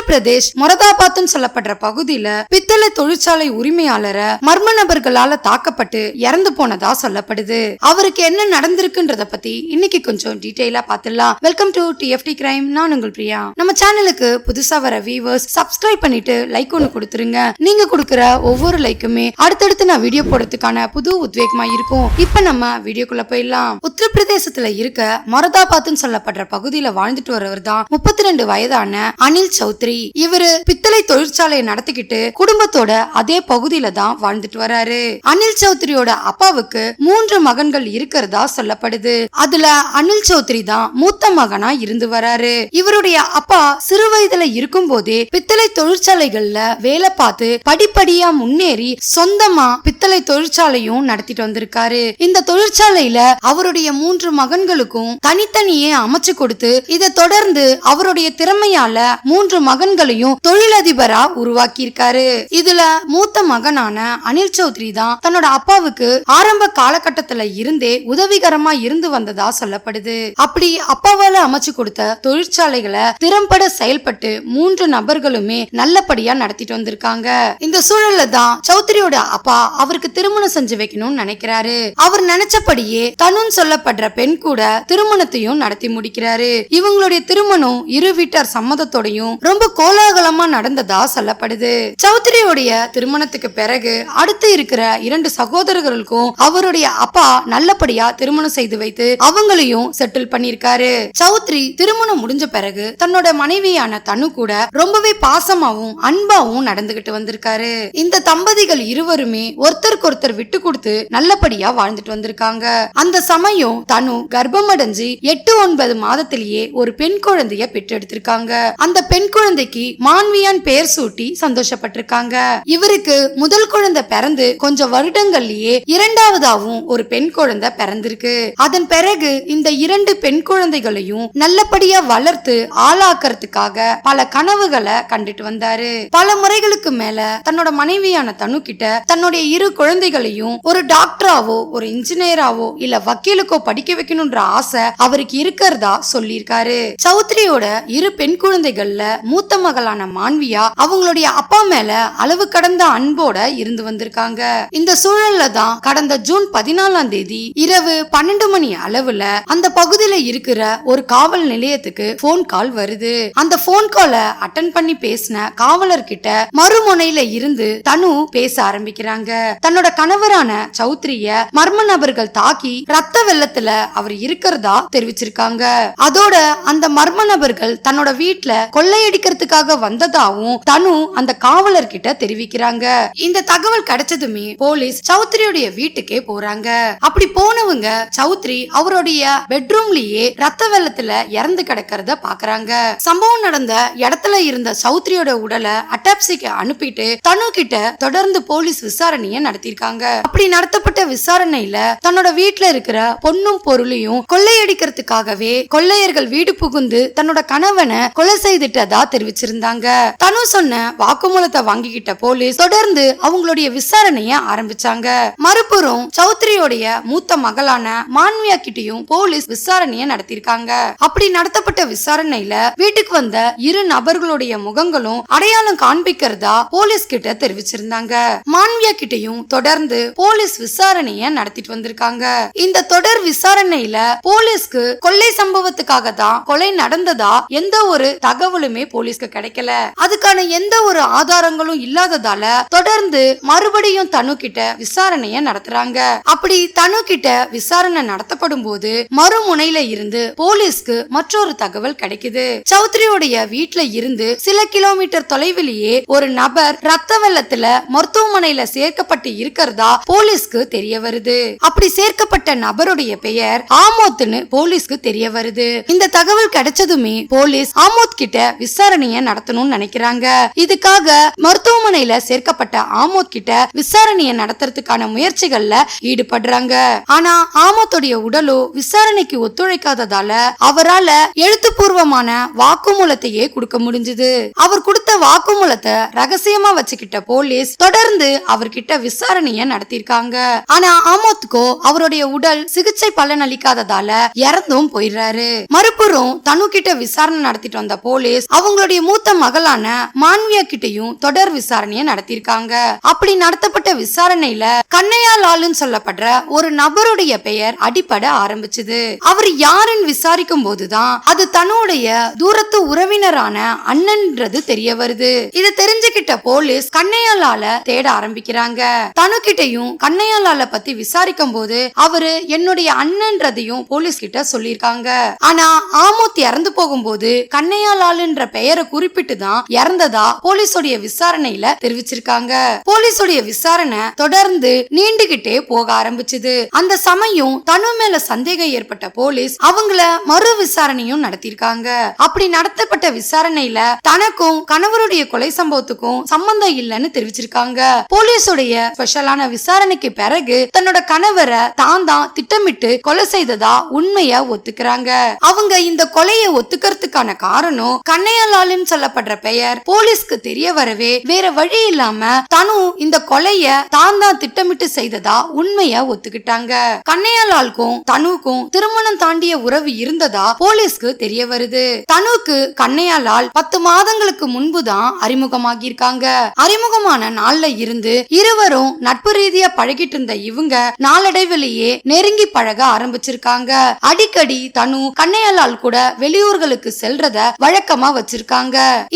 உத்தரப்பிரதேஷ் மொரதாபாத்னு சொல்லப்படுற பகுதியில பித்தளை தொழிற்சாலை உரிமையாளரை மர்ம நபர்களால தாக்கப்பட்டு இறந்து போனதா சொல்லப்படுது. அவருக்கு என்ன நடந்திருக்குன்றத பத்தி இன்னைக்கு கொஞ்சம் டீட்டெயிலா பாத்துடலாம். வெல்கம் டு டிஎஃப்டி கிரைம் நான் உங்கள் பிரியா. நம்ம சேனலுக்கு புதுசா வர வியூவர்ஸ் சப்ஸ்கிரைப் பண்ணிட்டு லைக் ஒன்னு கொடுத்துருங்க. நீங்க கொடுக்குற ஒவ்வொரு லைக்குமே அடுத்தடுத்து நான் வீடியோ போடுறதுக்கான புது உத்வேகமா இருக்கும். இப்ப நம்ம வீடியோக்குள்ள போயிடலாம். உத்தரப்பிரதேசத்துல இருக்க மொரதாபாத்னு சொல்லப்படுற பகுதியில வாழ்ந்துட்டு வரவர் தான் முப்பத்தி ரெண்டு வயதான அனில் சௌத்ரி. இவரு பித்தளை தொழிற்சாலையை நடத்திக்கிட்டு குடும்பத்தோட அதே பகுதியில தான் வாழ்ந்துட்டு வராரு. அனில் சௌத்ரியோட அப்பாவுக்கு மூன்று மகன்கள் இருக்கிறதா சொல்லப்படுது. அதுல அனில் சௌத்ரி தான் மூத்த மகனா இருந்து வராரு. இவருடைய அப்பா சிறு வயதுல இருக்கும் போதே பித்தளை தொழிற்சாலைகள்ல வேலை பார்த்து படிப்படியா முன்னேறி சொந்தமா பித்தளை தொழிற்சாலையும் நடத்திட்டு வந்திருக்காரு. இந்த தொழிற்சாலையில அவருடைய மூன்று மகன்களுக்கும் தனித்தனியே அமைச்சு கொடுத்து இதை தொடர்ந்து அவருடைய திறமையால மூன்று மகன் மகன்களையும் தொழிலதிபரா உருவாக்கியிருக்காரு. இதுல மூத்த மகனான அனில் சௌத்ரி தான் தன்னோட அப்பாவுக்கு ஆரம்ப காலகட்டத்துல இருந்தே உதவிகரமா இருந்து வந்ததா சொல்லப்படுது. அப்படி அப்பாவால அமைச்சு கொடுத்த தொழிற்சாலைகளை திறம்பட செயல்பட்டு மூன்று நபர்களுமே நல்லபடியா நடத்திட்டு வந்திருக்காங்க. இந்த சூழல்ல தான் சௌத்ரியோட அப்பா அவருக்கு திருமணம் செஞ்சு வைக்கணும்னு நினைக்கிறாரு. அவர் நினைச்சபடியே தனுன்னு சொல்லப்படுற பெண் கூட திருமணத்தையும் நடத்தி முடிக்கிறாரு. இவங்களுடைய திருமணம் இரு வீட்டார் சம்மதத்தோடையும் ரொம்ப கோலாகலமா நடந்ததா சொல்லப்படுது. சௌத்ரியோடைய திருமணத்துக்கு பிறகு அடுத்து இருக்கிற இரண்டு சகோதரர்களுக்கும் அவருடைய அப்பா நல்லபடியா திருமணம் செய்து வைத்து அவங்களையும் செட்டில் பண்ணிருக்காரு சௌத்ரி திருமணம் முடிஞ்ச பிறகு தன்னோட மனைவியான தனு கூட ரொம்பவே பாசமாவும் அன்பாவும் நடந்துகிட்டு வந்திருக்காரு. இந்த தம்பதிகள் இருவருமே ஒருத்தருக்கு ஒருத்தர் விட்டு கொடுத்து நல்லபடியா வாழ்ந்துட்டு வந்திருக்காங்க. அந்த சமயம் தனு கர்ப்பமடைஞ்சு எட்டு ஒன்பது மாதத்திலேயே ஒரு பெண் குழந்தைய பெற்றெடுத்திருக்காங்க. அந்த பெண் குழந்தை குழந்தைக்கு மான்வியான் பெயர் சூட்டி சந்தோஷப்பட்டிருக்காங்க. இவருக்கு முதல் குழந்தை பிறந்து கொஞ்சம் வருடங்கள்லயே இரண்டாவதாவும் ஒரு பெண் குழந்தை பிறந்திருக்கு. அதன் பிறகு இந்த இரண்டு பெண் குழந்தைகளையும் நல்லபடியா வளர்த்து ஆளாக்குறதுக்காக பல கனவுகளை கண்டுட்டு வந்தாரு. பல முறைகளுக்கு மேல தன்னோட மனைவியான தனு கிட்ட தன்னுடைய இரு குழந்தைகளையும் ஒரு டாக்டராவோ ஒரு இன்ஜினியராவோ இல்ல வக்கீலுக்கோ படிக்க வைக்கணும்ன்ற ஆசை அவருக்கு இருக்கிறதா சொல்லியிருக்காரு. சௌத்ரியோட இரு பெண் குழந்தைகள்ல மூத்த மூத்த மகளான மான்வியா அவங்களுடைய அப்பா மேல அளவு கடந்த அன்போட இருந்து வந்திருக்காங்க. இந்த சூழல்ல தான் கடந்த ஜூன் பதினாலாம் தேதி இரவு பன்னெண்டு மணி அளவுல அந்த பகுதியில இருக்கிற ஒரு காவல் நிலையத்துக்கு போன் கால் வருது. அந்த போன் கால அட்டன் பண்ணி பேசின காவலர் கிட்ட மறுமுனையில இருந்து தனு பேச ஆரம்பிக்கிறாங்க. தன்னோட கணவரான சௌத்ரிய மர்ம நபர்கள் தாக்கி ரத்த வெள்ளத்துல அவர் இருக்கிறதா தெரிவிச்சிருக்காங்க. அதோட அந்த மர்ம நபர்கள் தன்னோட வீட்டுல கொள்ளையடிக்கிறது விஷயத்துக்காக வந்ததாவும் தனு அந்த காவலர் கிட்ட தெரிவிக்கிறாங்க. இந்த தகவல் கிடைச்சதுமே போலீஸ் சௌத்ரியுடைய வீட்டுக்கே போறாங்க. அப்படி போனவங்க சௌத்ரி அவருடைய பெட்ரூம்லயே ரத்த வெள்ளத்துல இறந்து கிடக்கிறத பாக்குறாங்க. சம்பவம் நடந்த இடத்துல இருந்த சௌத்ரியோட உடலை அட்டாப்சிக்கு அனுப்பிட்டு தனு கிட்ட தொடர்ந்து போலீஸ் விசாரணைய நடத்திருக்காங்க அப்படி நடத்தப்பட்ட விசாரணையில தன்னோட வீட்டுல இருக்கிற பொண்ணும் பொருளையும் கொள்ளையடிக்கிறதுக்காகவே கொள்ளையர்கள் வீடு புகுந்து தன்னோட கணவனை கொலை செய்துட்டதா தெரிவிச்சிருந்தாங்க. தனு சொன்ன வாக்குமூலத்தை வாங்கிக்கிட்ட போலீஸ் தொடர்ந்து அவங்களுடைய விசாரணைய ஆரம்பிச்சாங்க. மறுபுறம் சௌத்ரியோடைய மூத்த மகளான மான்வியா கிட்டையும் போலீஸ் விசாரணைய நடத்திருக்காங்க அப்படி நடத்தப்பட்ட விசாரணையில வீட்டுக்கு வந்த இரு நபர்களுடைய முகங்களும் அடையாளம் காண்பிக்கிறதா போலீஸ் கிட்ட தெரிவிச்சிருந்தாங்க. மான்வியா கிட்டயும் தொடர்ந்து போலீஸ் விசாரணைய நடத்திட்டு வந்திருக்காங்க. இந்த தொடர் விசாரணையில போலீஸ்க்கு கொள்ளை சம்பவத்துக்காக தான் கொலை நடந்ததா எந்த ஒரு தகவலுமே போலீஸ் போலீஸ்க்கு கிடைக்கல. அதுக்கான எந்த ஒரு ஆதாரங்களும் இல்லாததால தொடர்ந்து மறுபடியும் தனு கிட்ட விசாரணைய நடத்துறாங்க. அப்படி தனு கிட்ட விசாரணை நடத்தப்படும் போது மறுமுனையில இருந்து போலீஸ்க்கு மற்றொரு தகவல் கிடைக்குது. சௌத்ரியோடைய வீட்டுல இருந்து சில கிலோமீட்டர் தொலைவிலேயே ஒரு நபர் ரத்த வெள்ளத்துல மருத்துவமனையில சேர்க்கப்பட்டு இருக்கிறதா போலீஸ்க்கு தெரிய வருது. அப்படி சேர்க்கப்பட்ட நபருடைய பெயர் ஆமோத்னு போலீஸ்க்கு தெரிய வருது. இந்த தகவல் கிடைச்சதுமே போலீஸ் ஆமோத் கிட்ட விசாரணை விசாரணையை நடத்தணும்னு நினைக்கிறாங்க. இதுக்காக மருத்துவமனையில சேர்க்கப்பட்ட ஆமோத் கிட்ட விசாரணையை நடத்துறதுக்கான முயற்சிகள்ல ஈடுபடுறாங்க. ஆனா ஆமோத்துடைய உடலோ விசாரணைக்கு ஒத்துழைக்காததால அவரால எழுத்துப்பூர்வமான வாக்குமூலத்தையே கொடுக்க முடிஞ்சது. அவர் கொடுத்த வாக்குமூலத்தை ரகசியமா வச்சுக்கிட்ட போலீஸ் தொடர்ந்து அவர்கிட்ட விசாரணைய நடத்திருக்காங்க ஆனா ஆமோத்துக்கோ அவருடைய உடல் சிகிச்சை பலன் அளிக்காததால இறந்தும் போயிடுறாரு. மறுபுறம் தனு கிட்ட விசாரணை நடத்திட்டு வந்த போலீஸ் அவங்களோட தன்னுடைய மூத்த மகளான மான்வியா கிட்டையும் தொடர் விசாரணையை நடத்தியிருக்காங்க. அப்படி நடத்தப்பட்ட விசாரணையில கண்ணையா லாலுன்னு சொல்லப்படுற ஒரு நபருடைய பெயர் அடிப்பட ஆரம்பிச்சது. அவர் யாருன்னு விசாரிக்கும் போதுதான் அது தன்னுடைய தூரத்து உறவினரான அண்ணன்றது தெரிய வருது. இதை தெரிஞ்சுக்கிட்ட போலீஸ் கண்ணையாலால தேட ஆரம்பிக்கிறாங்க. தனுக்கிட்டையும் கண்ணையாலால பத்தி விசாரிக்கும் போது அவரு என்னுடைய அண்ணன்றதையும் போலீஸ் கிட்ட சொல்லியிருக்காங்க. ஆனா ஆமூத் இறந்து போகும்போது கண்ணையாலாலுன்ற பெயர் பேரை குறிப்பிட்டு தான் இறந்ததா போலீஸோடைய விசாரணையில தெரிவிச்சிருக்காங்க. போலீஸோடைய விசாரணை தொடர்ந்து நீண்டுகிட்டே போக ஆரம்பிச்சது. அந்த சமயம் தனு மேல சந்தேகம் ஏற்பட்ட போலீஸ் அவங்கள மறு விசாரணையும் நடத்திருக்காங்க அப்படி நடத்தப்பட்ட விசாரணையில தனக்கும் கணவருடைய கொலை சம்பவத்துக்கும் சம்பந்தம் இல்லைன்னு தெரிவிச்சிருக்காங்க. போலீஸோடைய ஸ்பெஷலான விசாரணைக்கு பிறகு தன்னோட கணவரை தான் தான் திட்டமிட்டு கொலை செய்ததா உண்மைய ஒத்துக்கிறாங்க. அவங்க இந்த கொலையை ஒத்துக்கிறதுக்கான காரணம் கண்ணையலால் கண்ணையலாலுன்னு சொல்லப்படுற பெயர். போலீஸ்க்கு தெரிய வரவே வேற வழி இல்லாம தனு இந்த கொலைய தான் தான் திட்டமிட்டு செய்ததா உண்மைய ஒத்துக்கிட்டாங்க. கண்ணையலாலுக்கும் தனுக்கும் திருமணம் தாண்டிய உறவு இருந்ததா போலீஸ்க்கு தெரிய வருது. தனுக்கு கண்ணையாலால் பத்து மாதங்களுக்கு முன்புதான் அறிமுகமாகி இருக்காங்க அறிமுகமான நாள்ல இருந்து இருவரும் நட்பு ரீதியா பழகிட்டு இருந்த இவங்க நாளடைவிலேயே நெருங்கி பழக ஆரம்பிச்சிருக்காங்க. அடிக்கடி தனு கண்ணையாலால் கூட வெளியூர்களுக்கு செல்றத வழக்கமா வச்சிருக்காங்க.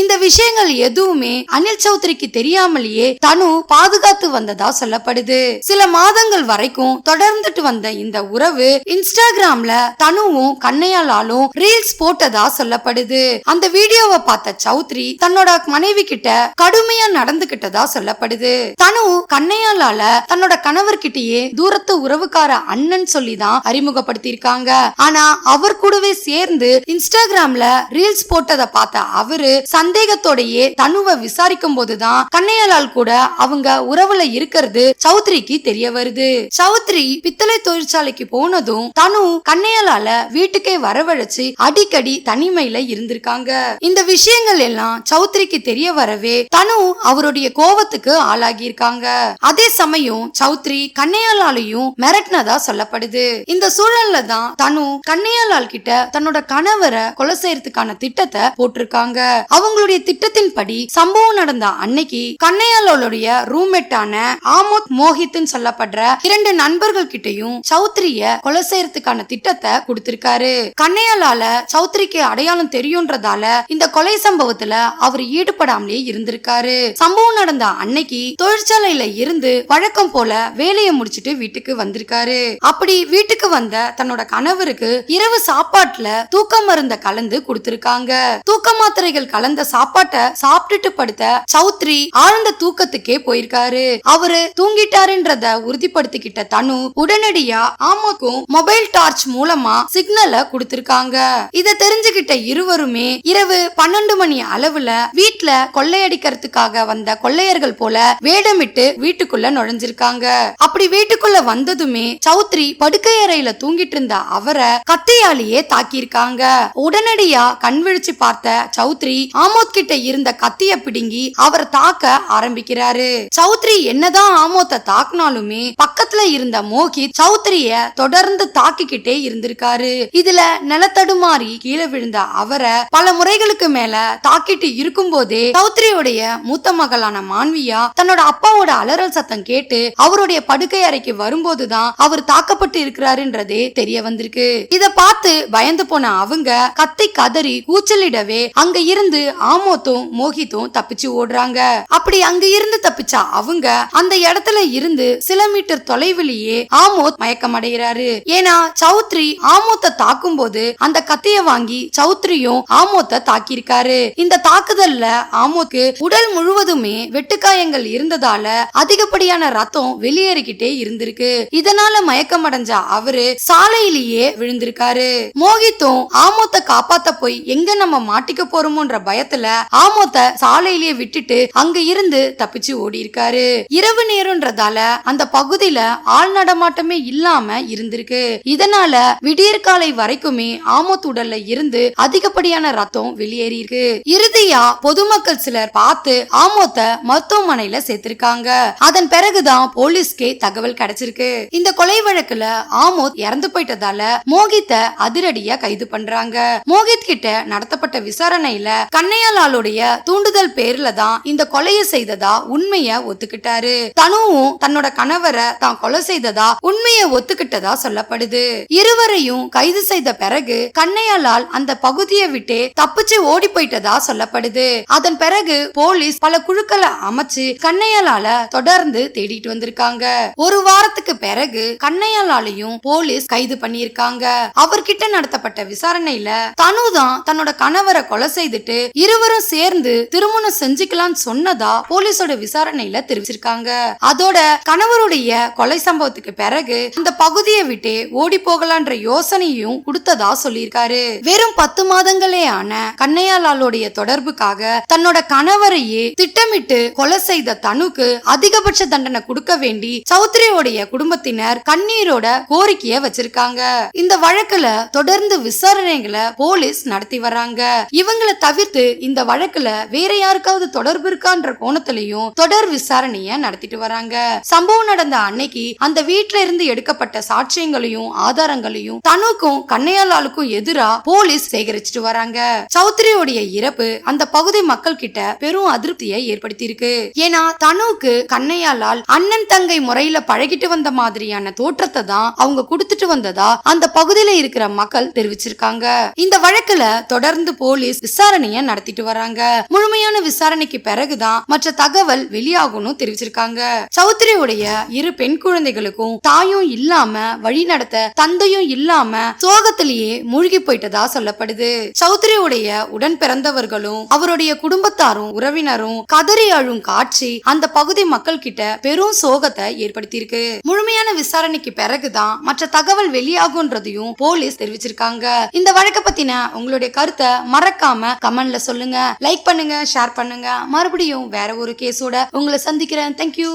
இந்த விஷயங்கள் எதுவுமே அனில் சௌத்ரிக்கு தெரியாமலேயே தனு பாதுகாத்து வந்ததா சொல்லப்படுது. சில மாதங்கள் வரைக்கும் தொடர்ந்துட்டு வந்த இந்த உறவு இன்ஸ்டாகிராம்ல தனுவும் கண்ணையாலாலும் ரீல்ஸ் போட்டதா சொல்லப்படுது. அந்த வீடியோவை பார்த்த சௌத்ரி தன்னோட மனைவி கிட்ட கடுமையா நடந்துகிட்டதா சொல்லப்படுது. தனு கண்ணையாலால தன்னோட கணவர்கிட்டயே தூரத்து உறவுக்கார அண்ணன் சொல்லி தான் அறிமுகப்படுத்தியிருக்காங்க. ஆனா அவர் கூடவே சேர்ந்து இன்ஸ்டாகிராம்ல ரீல்ஸ் போட்டதை பார்த்த அவரு சந்தேகத்தோடயே தனுவை விசாரிக்கும் போதுதான் கண்ணையலால் கூட அவங்க உறவுல இருக்கிறது சௌத்ரிக்கு தெரிய வருது. சௌத்ரி பித்தளை தொழிற்சாலைக்கு போனதும் தனு கண்ணையலால வீட்டுக்கே வரவழைச்சு அடிக்கடி தனிமையில இருந்திருக்காங்க. இந்த விஷயங்கள் எல்லாம் சௌத்ரிக்கு தெரிய வரவே தனு அவருடைய கோவத்துக்கு ஆளாகி இருக்காங்க அதே சமயம் சௌத்ரி கண்ணையாலாலையும் மிரட்டினதா சொல்லப்படுது. இந்த சூழல்ல தான் தனு கண்ணையாலால் கிட்ட தன்னோட கணவரை கொலை செய்யறதுக்கான திட்டத்தை போட்டிருக்காங்க. அவங்களுடைய திட்டத்தின்படி சம்பவம் நடந்த அன்னைக்கு கண்ணையாலாலுடைய ரூம்மேட்டான ஆமோத் மோஹித்னு சொல்லப்படுற இரண்டு நண்பர்கள் கிட்டையும் சௌத்ரிய கொலை செய்யறதுக்கான திட்டத்தை கொடுத்திருக்காரு. கண்ணையாலால சௌத்ரிக்கு அடையாளம் தெரியும்ன்றதால இந்த கொலை சம்பவத்துல அவர் ஈடுபடாமலே இருந்திருக்காரு. சம்பவம் நடந்த அன்னைக்கு தொழிற்சாலையில இருந்து வழக்கம் போல வேலையை முடிச்சிட்டு வீட்டுக்கு வந்திருக்காரு. அப்படி வீட்டுக்கு வந்த தன்னோட கணவருக்கு இரவு சாப்பாட்டுல தூக்க மருந்த கலந்து கொடுத்திருக்காங்க. தூக்க மாத்திரை காய்கறிகள் கலந்த சாப்பாட்டை சாப்பிட்டுட்டு படுத்த சௌத்ரி ஆழ்ந்த தூக்கத்துக்கே போயிருக்காரு. அவரு தூங்கிட்டாருன்றத உறுதிப்படுத்திக்கிட்ட தனு உடனடியா ஆமாக்கும் மொபைல் டார்ச் மூலமா சிக்னலை கொடுத்திருக்காங்க. இத தெரிஞ்சுகிட்ட இருவருமே இரவு பன்னெண்டு மணி அளவுல வீட்ல கொள்ளையடிக்கிறதுக்காக வந்த கொள்ளையர்கள் போல வேடமிட்டு வீட்டுக்குள்ள நுழைஞ்சிருக்காங்க. அப்படி வீட்டுக்குள்ள வந்ததுமே சௌத்ரி படுக்கை அறையில தூங்கிட்டு இருந்த அவரை கத்தியாலேயே தாக்கியிருக்காங்க. உடனடியா கண் விழிச்சு பார்த்த சௌத்ரி சௌத்ரி ஆமோத் கிட்ட இருந்த கத்திய பிடுங்கி அவர் தாக்க ஆரம்பிக்கிறாரு. சௌத்ரி என்னதான் ஆமோத்த தாக்குனாலுமே பக்கத்துல இருந்த மோகித் சௌத்ரிய தொடர்ந்து தாக்கிக்கிட்டே இருந்திருக்காரு. இதுல நிலத்தடுமாறி கீழே விழுந்த அவரை பல முறைகளுக்கு மேல தாக்கிட்டு இருக்கும் போதே சௌத்ரியுடைய மூத்த மகளான மான்வியா தன்னோட அப்பாவோட அலறல் சத்தம் கேட்டு அவருடைய படுக்கை அறைக்கு வரும்போதுதான் அவர் தாக்கப்பட்டு இருக்கிறாருன்றதே தெரிய வந்திருக்கு. இத பார்த்து பயந்து போன அவங்க கத்தி கதறி கூச்சலிடவே அங்க இருந்து ஆமோத்தும் மோகித்தும் தப்பிச்சு ஓடுறாங்க. அப்படி அங்க இருந்து தப்பிச்சா அவங்க அந்த இடத்துல இருந்து சில மீட்டர் தொலைவிலேயே ஆமோத் மயக்கம் அடைகிறாரு ஏன்னா சௌத்ரி ஆமோத்த தாக்கும் போது அந்த கத்திய வாங்கி சௌத்ரியும் ஆமோத்த தாக்கியிருக்காரு. இந்த தாக்குதல்ல ஆமோக்கு உடல் முழுவதுமே வெட்டுக்காயங்கள் இருந்ததால அதிகப்படியான ரத்தம் வெளியேறிக்கிட்டே இருந்திருக்கு. இதனால மயக்கம் அடைஞ்ச அவரு சாலையிலேயே விழுந்திருக்காரு. மோகித்தும் ஆமோத்தை காப்பாத்த போய் எங்க நம்ம மாட்டிக்க போறோம் போறோமோன்ற பயத்துல ஆமோத்த சாலையிலேயே விட்டுட்டு அங்க இருந்து தப்பிச்சு ஓடி இருக்காரு இரவு நேரம்ன்றதால அந்த பகுதியில ஆள் நடமாட்டமே இல்லாம இருந்திருக்கு. இதனால விடியற்காலை வரைக்குமே ஆமோத் உடல்ல இருந்து அதிகப்படியான ரத்தம் வெளியேறி இருக்கு இறுதியா பொதுமக்கள் சிலர் பார்த்து ஆமோத்த மருத்துவமனையில சேர்த்திருக்காங்க. அதன் பிறகுதான் போலீஸ்க்கு தகவல் கிடைச்சிருக்கு. இந்த கொலை வழக்குல ஆமோத் இறந்து போயிட்டதால மோகித்த அதிரடியா கைது கைது பண்றாங்க. மோகித் கிட்ட நடத்தப்பட்ட விசாரணையில நிலையில கண்ணையாலாலுடைய தூண்டுதல் பேர்ல தான் இந்த கொலையை செய்ததா உண்மைய ஒத்துக்கிட்டாரு. தனுவும் தன்னோட கணவரை தான் கொலை செய்ததா உண்மைய ஒத்துக்கிட்டதா சொல்லப்படுது. இருவரையும் கைது செய்த பிறகு கண்ணையாலால் அந்த பகுதியை விட்டே தப்பிச்சு ஓடி போயிட்டதா சொல்லப்படுது. அதன் பிறகு போலீஸ் பல குழுக்களை அமைச்சு கண்ணையாலால தொடர்ந்து தேடிட்டு வந்திருக்காங்க. ஒரு வாரத்துக்கு பிறகு கண்ணையாலாலையும் போலீஸ் கைது பண்ணியிருக்காங்க. அவர்கிட்ட நடத்தப்பட்ட விசாரணையில தனு தான் தன்னோட கணவரை கொலை செய்த செய்துட்டு இருவரும் சேர்ந்து திருமணம் செஞ்சுக்கலாம்னு சொன்னதா போலீஸோட விசாரணையில தெரிவிச்சிருக்காங்க. அதோட கணவருடைய கொலை சம்பவத்துக்கு பிறகு அந்த பகுதியை விட்டு ஓடி போகலான்ற யோசனையும் கொடுத்ததா சொல்லியிருக்காரு. வெறும் பத்து மாதங்களே ஆன கண்ணையாலாலுடைய தொடர்புக்காக தன்னோட கணவரையே திட்டமிட்டு கொலை செய்த தனுக்கு அதிகபட்ச தண்டனை கொடுக்க வேண்டி சௌத்ரியோடைய குடும்பத்தினர் கண்ணீரோட கோரிக்கைய வச்சிருக்காங்க. இந்த வழக்குல தொடர்ந்து விசாரணைகளை போலீஸ் நடத்தி வர்றாங்க. இவங்களை தவிர்த்து இந்த வழக்குல வேற யாருக்காவது தொடர்பு இருக்கான்ற கோணத்திலையும் தொடர் விசாரணைய நடத்திட்டு வராங்க. சம்பவம் நடந்த அன்னைக்கு அந்த வீட்டுல இருந்து எடுக்கப்பட்ட சாட்சியங்களையும் ஆதாரங்களையும் தனுக்கும் கண்ணையாளாளுக்கும் எதிரா போலீஸ் சேகரிச்சுட்டு வராங்க. சௌத்ரியோடைய இறப்பு அந்த பகுதி மக்கள் கிட்ட பெரும் அதிருப்தியை ஏற்படுத்தி இருக்கு ஏன்னா தனுக்கு கண்ணையாளால் அண்ணன் தங்கை முறையில பழகிட்டு வந்த மாதிரியான தோற்றத்தை தான் அவங்க கொடுத்துட்டு வந்ததா அந்த பகுதியில இருக்கிற மக்கள் தெரிவிச்சிருக்காங்க. இந்த வழக்குல தொடர்ந்து போலீஸ் விசாரணைய நடத்திட்டு வராங்க. முழுமையான விசாரணைக்கு பிறகுதான் மற்ற தகவல் வெளியாகும்னு தெரிவிச்சிருக்காங்க. சௌத்ரியுடைய இரு பெண் குழந்தைகளுக்கும் தாயும் இல்லாம வழி நடத்த தந்தையும் இல்லாம சோகத்திலேயே மூழ்கி போயிட்டதா சொல்லப்படுது. சௌத்ரியுடைய உடன் பிறந்தவர்களும் அவருடைய குடும்பத்தாரும் உறவினரும் கதறி அழும் காட்சி அந்த பகுதி மக்கள் கிட்ட பெரும் சோகத்தை ஏற்படுத்தியிருக்கு. முழுமையான விசாரணைக்கு பிறகுதான் மற்ற தகவல் வெளியாகுன்றதையும் போலீஸ் தெரிவிச்சிருக்காங்க. இந்த வழக்க பத்தின உங்களுடைய கருத்தை மறக்காம கமெண்ட்ல சொல்லுங்க. லைக் பண்ணுங்க ஷேர் பண்ணுங்க. மறுபடியும் வேற ஒரு கேஸோட உங்களை சந்திக்கிறேன். தேங்க்யூ